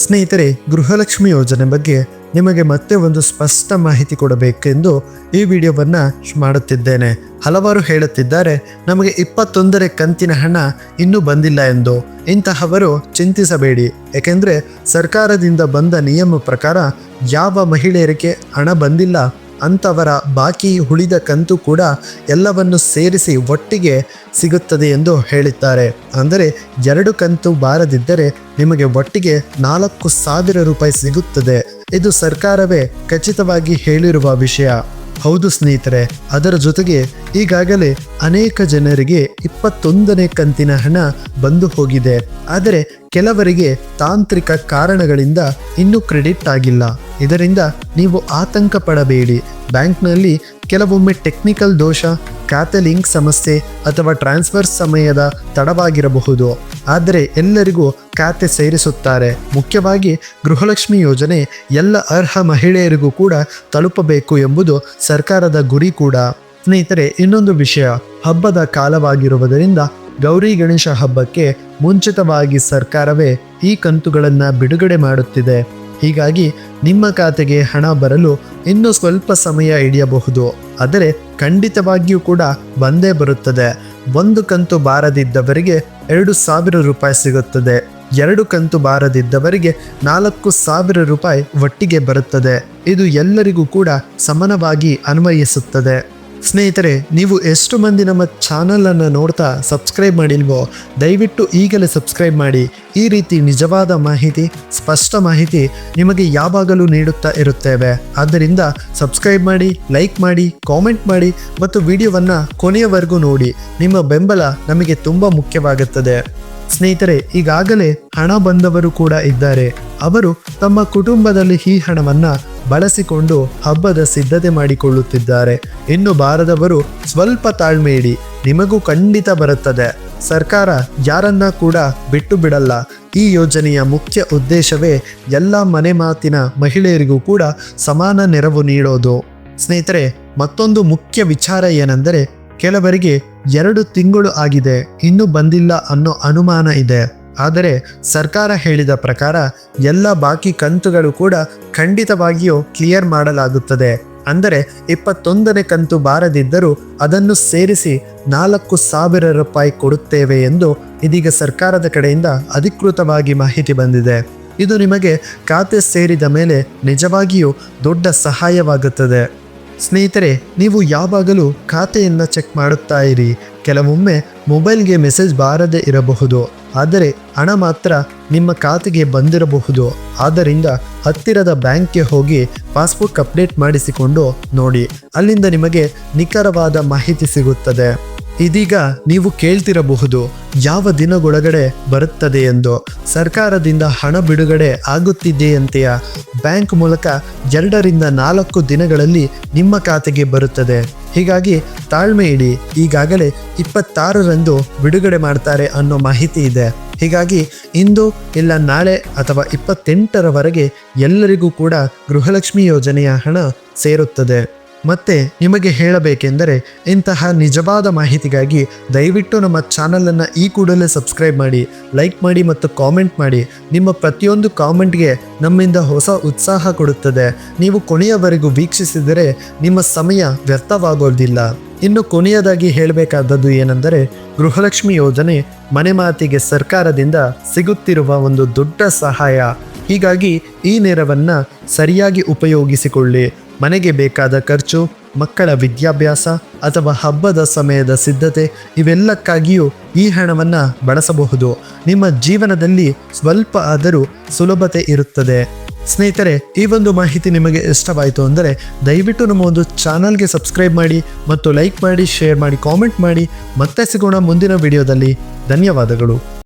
ಸ್ನೇಹಿತರೆ, ಗೃಹಲಕ್ಷ್ಮಿ ಯೋಜನೆ ಬಗ್ಗೆ ನಿಮಗೆ ಮತ್ತೆ ಒಂದು ಸ್ಪಷ್ಟ ಮಾಹಿತಿ ಕೊಡಬೇಕೆಂದು ಈ ವಿಡಿಯೋವನ್ನು ಮಾಡುತ್ತಿದ್ದೇನೆ. ಹಲವಾರು ಹೇಳುತ್ತಿದ್ದಾರೆ, ನಮಗೆ ಇಪ್ಪತ್ತೊಂದರ ಕಂತಿನ ಹಣ ಇನ್ನೂ ಬಂದಿಲ್ಲ ಎಂದು. ಇಂತಹವರು ಚಿಂತಿಸಬೇಡಿ. ಏಕೆಂದರೆ ಸರ್ಕಾರದಿಂದ ಬಂದ ನಿಯಮ ಪ್ರಕಾರ ಯಾವ ಮಹಿಳೆಯರಿಗೆ ಹಣ ಬಂದಿಲ್ಲ ಅಂಥವರ ಬಾಕಿ ಉಳಿದ ಕಂತು ಕೂಡ ಎಲ್ಲವನ್ನು ಸೇರಿಸಿ ಒಟ್ಟಿಗೆ ಸಿಗುತ್ತದೆ ಎಂದು ಹೇಳಿದ್ದಾರೆ. ಅಂದರೆ ಎರಡು ಕಂತು ಬಾರದಿದ್ದರೆ ನಿಮಗೆ ಒಟ್ಟಿಗೆ ನಾಲ್ಕು ಸಾವಿರ ರೂಪಾಯಿ ಸಿಗುತ್ತದೆ. ಇದು ಸರ್ಕಾರವೇ ಖಚಿತವಾಗಿ ಹೇಳಿರುವ ವಿಷಯ. ಹೌದು ಸ್ನೇಹಿತರೆ, ಅದರ ಜೊತೆಗೆ ಈಗಾಗಲೇ ಅನೇಕ ಜನರಿಗೆ ಇಪ್ಪತ್ತೊಂದನೇ ಕಂತಿನ ಹಣ ಬಂದು ಹೋಗಿದೆ. ಆದರೆ ಕೆಲವರಿಗೆ ತಾಂತ್ರಿಕ ಕಾರಣಗಳಿಂದ ಇನ್ನೂ ಕ್ರೆಡಿಟ್ ಆಗಿಲ್ಲ. ಇದರಿಂದ ನೀವು ಆತಂಕ ಪಡಬೇಡಿ ಬ್ಯಾಂಕ್ನಲ್ಲಿ ಕೆಲವೊಮ್ಮೆ ಟೆಕ್ನಿಕಲ್ ದೋಷ, ಖಾತೆ ಲಿಂಕ್ ಸಮಸ್ಯೆ ಅಥವಾ ಟ್ರಾನ್ಸ್ಫರ್ ಸಮಯದ ತಡವಾಗಿರಬಹುದು. ಆದರೆ ಎಲ್ಲರಿಗೂ ಖಾತೆ ಸೇರಿಸುತ್ತಾರೆ. ಮುಖ್ಯವಾಗಿ ಗೃಹಲಕ್ಷ್ಮಿ ಯೋಜನೆ ಎಲ್ಲ ಅರ್ಹ ಮಹಿಳೆಯರಿಗೂ ಕೂಡ ತಲುಪಬೇಕು ಎಂಬುದು ಸರ್ಕಾರದ ಗುರಿ ಕೂಡ. ಸ್ನೇಹಿತರೆ, ಇನ್ನೊಂದು ವಿಷಯ. ಹಬ್ಬದ ಕಾಲವಾಗಿರುವುದರಿಂದ ಗೌರಿ ಗಣೇಶ ಹಬ್ಬಕ್ಕೆ ಮುಂಚಿತವಾಗಿ ಸರ್ಕಾರವೇ ಈ ಕಂತುಗಳನ್ನು ಬಿಡುಗಡೆ ಮಾಡುತ್ತಿದೆ. ಹೀಗಾಗಿ ನಿಮ್ಮ ಖಾತೆಗೆ ಹಣ ಬರಲು ಇನ್ನೂ ಸ್ವಲ್ಪ ಸಮಯ ಹಿಡಿಯಬಹುದು. ಆದರೆ ಖಂಡಿತವಾಗಿಯೂ ಕೂಡ ಬಂದೇ ಬರುತ್ತದೆ. ಒಂದು ಕಂತು ಬಾರದಿದ್ದವರಿಗೆ ಎರಡು ಸಾವಿರ ರೂಪಾಯಿ ಸಿಗುತ್ತದೆ. ಎರಡು ಕಂತು ಬಾರದಿದ್ದವರಿಗೆ ನಾಲ್ಕು ಸಾವಿರ ರೂಪಾಯಿ ಒಟ್ಟಿಗೆ ಬರುತ್ತದೆ. ಇದು ಎಲ್ಲರಿಗೂ ಕೂಡ ಸಮನವಾಗಿ ಅನ್ವಯಿಸುತ್ತದೆ. ಸ್ನೇಹಿತರೆ, ನೀವು ಎಷ್ಟು ಮಂದಿ ನಮ್ಮ ಚಾನಲನ್ನು ನೋಡ್ತಾ ಸಬ್ಸ್ಕ್ರೈಬ್ ಮಾಡಿಲ್ವೋ, ದಯವಿಟ್ಟು ಈಗಲೇ ಸಬ್ಸ್ಕ್ರೈಬ್ ಮಾಡಿ. ಈ ರೀತಿ ನಿಜವಾದ ಮಾಹಿತಿ, ಸ್ಪಷ್ಟ ಮಾಹಿತಿ ನಿಮಗೆ ಯಾವಾಗಲೂ ನೀಡುತ್ತಾ ಇರುತ್ತೇವೆ. ಆದ್ದರಿಂದ ಸಬ್ಸ್ಕ್ರೈಬ್ ಮಾಡಿ, ಲೈಕ್ ಮಾಡಿ, ಕಾಮೆಂಟ್ ಮಾಡಿ ಮತ್ತು ವಿಡಿಯೋವನ್ನು ಕೊನೆಯವರೆಗೂ ನೋಡಿ. ನಿಮ್ಮ ಬೆಂಬಲ ನಮಗೆ ತುಂಬ ಮುಖ್ಯವಾಗುತ್ತದೆ. ಸ್ನೇಹಿತರೆ, ಈಗಾಗಲೇ ಹಣ ಬಂದವರು ಕೂಡ ಇದ್ದಾರೆ. ಅವರು ತಮ್ಮ ಕುಟುಂಬದಲ್ಲಿ ಈ ಹಣವನ್ನ ಬಳಸಿಕೊಂಡು ಹಬ್ಬದ ಸಿದ್ಧತೆ ಮಾಡಿಕೊಳ್ಳುತ್ತಿದ್ದಾರೆ. ಇನ್ನು ಬಾರದವರು ಸ್ವಲ್ಪ ತಾಳ್ಮೆ ಇಡಿ, ನಿಮಗೂ ಖಂಡಿತ ಬರುತ್ತದೆ. ಸರ್ಕಾರ ಯಾರನ್ನ ಕೂಡ ಬಿಟ್ಟು ಬಿಡಲ್ಲ. ಈ ಯೋಜನೆಯ ಮುಖ್ಯ ಉದ್ದೇಶವೇ ಎಲ್ಲ ಮನೆ ಮಾತಿನ ಮಹಿಳೆಯರಿಗೂ ಕೂಡ ಸಮಾನ ನೆರವು ನೀಡೋದು. ಸ್ನೇಹಿತರೆ, ಮತ್ತೊಂದು ಮುಖ್ಯ ವಿಚಾರ ಏನೆಂದರೆ ಕೆಲವರಿಗೆ ಎರಡು ತಿಂಗಳು ಆಗಿದೆ, ಇನ್ನೂ ಬಂದಿಲ್ಲ ಅನ್ನೋ ಅನುಮಾನ ಇದೆ. ಆದರೆ ಸರ್ಕಾರ ಹೇಳಿದ ಪ್ರಕಾರ ಎಲ್ಲ ಬಾಕಿ ಕಂತುಗಳು ಕೂಡ ಖಂಡಿತವಾಗಿಯೂ ಕ್ಲಿಯರ್ ಮಾಡಲಾಗುತ್ತದೆ. ಅಂದರೆ ಇಪ್ಪತ್ತೊಂದನೇ ಕಂತು ಬಾರದಿದ್ದರೂ ಅದನ್ನು ಸೇರಿಸಿ ನಾಲ್ಕು ಸಾವಿರ ರೂಪಾಯಿ ಕೊಡುತ್ತೇವೆ ಎಂದು ಇದೀಗ ಸರ್ಕಾರದ ಕಡೆಯಿಂದ ಅಧಿಕೃತವಾಗಿ ಮಾಹಿತಿ ಬಂದಿದೆ. ಇದು ನಿಮಗೆ ಖಾತೆ ಸೇರಿದ ಮೇಲೆ ನಿಜವಾಗಿಯೂ ದೊಡ್ಡ ಸಹಾಯವಾಗುತ್ತದೆ. ಸ್ನೇಹಿತರೆ, ನೀವು ಯಾವಾಗಲೂ ಖಾತೆಯನ್ನು ಚೆಕ್ ಮಾಡುತ್ತಾ ಇರಿ. ಕೆಲವೊಮ್ಮೆ ಮೊಬೈಲ್ಗೆ ಮೆಸೇಜ್ ಬಾರದೇ ಇರಬಹುದು. ಆದರೆ ಹಣ ಮಾತ್ರ ನಿಮ್ಮ ಖಾತೆಗೆ ಬಂದಿರಬಹುದು. ಆದ್ದರಿಂದ ಹತ್ತಿರದ ಬ್ಯಾಂಕ್ಗೆ ಹೋಗಿ ಪಾಸ್ಬುಕ್ ಅಪ್ಡೇಟ್ ಮಾಡಿಸಿಕೊಂಡು ನೋಡಿ. ಅಲ್ಲಿಂದ ನಿಮಗೆ ನಿಖರವಾದ ಮಾಹಿತಿ ಸಿಗುತ್ತದೆ. ಇದೀಗ ನೀವು ಕೇಳ್ತಿರಬಹುದು ಯಾವ ದಿನಗೊಳಗಡೆ ಬರುತ್ತದೆ ಎಂದು. ಸರ್ಕಾರದಿಂದ ಹಣ ಬಿಡುಗಡೆ ಆಗುತ್ತಿದೆಯಂತೆಯ ಬ್ಯಾಂಕ್ ಮೂಲಕ ಎರಡರಿಂದ ನಾಲ್ಕು ದಿನಗಳಲ್ಲಿ ನಿಮ್ಮ ಖಾತೆಗೆ ಬರುತ್ತದೆ. ಹೀಗಾಗಿ ತಾಳ್ಮೆ ಇಡಿ. ಈಗಾಗಲೇ ಇಪ್ಪತ್ತಾರರಂದು ಬಿಡುಗಡೆ ಮಾಡ್ತಾರೆ ಅನ್ನೋ ಮಾಹಿತಿ ಇದೆ. ಹೀಗಾಗಿ ಇಂದು ಇಲ್ಲ ನಾಳೆ ಅಥವಾ ಇಪ್ಪತ್ತೆಂಟರವರೆಗೆ ಎಲ್ಲರಿಗೂ ಕೂಡ ಗೃಹಲಕ್ಷ್ಮಿ ಯೋಜನೆಯ ಹಣ ಸೇರುತ್ತದೆ. ಮತ್ತೆ ನಿಮಗೆ ಹೇಳಬೇಕೆಂದರೆ ಇಂತಹ ನಿಜವಾದ ಮಾಹಿತಿಗಾಗಿ ದಯವಿಟ್ಟು ನಮ್ಮ ಚಾನಲನ್ನು ಈ ಕೂಡಲೇ ಸಬ್ಸ್ಕ್ರೈಬ್ ಮಾಡಿ, ಲೈಕ್ ಮಾಡಿ ಮತ್ತು ಕಾಮೆಂಟ್ ಮಾಡಿ. ನಿಮ್ಮ ಪ್ರತಿಯೊಂದು ಕಾಮೆಂಟ್ಗೆ ನಮ್ಮಿಂದ ಹೊಸ ಉತ್ಸಾಹ ಕೊಡುತ್ತದೆ. ನೀವು ಕೊನೆಯವರೆಗೂ ವೀಕ್ಷಿಸಿದರೆ ನಿಮ್ಮ ಸಮಯ ವ್ಯರ್ಥವಾಗೋದಿಲ್ಲ. ಇನ್ನು ಕೊನೆಯದಾಗಿ ಹೇಳಬೇಕಾದದ್ದು ಏನೆಂದರೆ, ಗೃಹಲಕ್ಷ್ಮಿ ಯೋಜನೆ ಮನೆ ಮಾತಿಗೆ ಸರ್ಕಾರದಿಂದ ಸಿಗುತ್ತಿರುವ ಒಂದು ದೊಡ್ಡ ಸಹಾಯ. ಹೀಗಾಗಿ ಈ ನೆರವನ್ನು ಸರಿಯಾಗಿ ಉಪಯೋಗಿಸಿಕೊಳ್ಳಿ. ಮನೆಗೆ ಬೇಕಾದ ಖರ್ಚು, ಮಕ್ಕಳ ವಿದ್ಯಾಭ್ಯಾಸ ಅಥವಾ ಹಬ್ಬದ ಸಮಯದ ಸಿದ್ಧತೆ ಇವೆಲ್ಲಕ್ಕಾಗಿಯೂ ಈ ಹಣವನ್ನು ಬಳಸಬಹುದು. ನಿಮ್ಮ ಜೀವನದಲ್ಲಿ ಸ್ವಲ್ಪ ಆದರೂ ಸುಲಭತೆ ಇರುತ್ತದೆ. ಸ್ನೇಹಿತರೆ, ಈ ಒಂದು ಮಾಹಿತಿ ನಿಮಗೆ ಇಷ್ಟವಾಯಿತು ಅಂದರೆ ದಯವಿಟ್ಟು ನಮ್ಮ ಒಂದು ಚಾನಲ್ಗೆ ಸಬ್ಸ್ಕ್ರೈಬ್ ಮಾಡಿ ಮತ್ತು ಲೈಕ್ ಮಾಡಿ, ಶೇರ್ ಮಾಡಿ, ಕಾಮೆಂಟ್ ಮಾಡಿ. ಮತ್ತೆ ಸಿಗೋಣ ಮುಂದಿನ ವಿಡಿಯೋದಲ್ಲಿ. ಧನ್ಯವಾದಗಳು.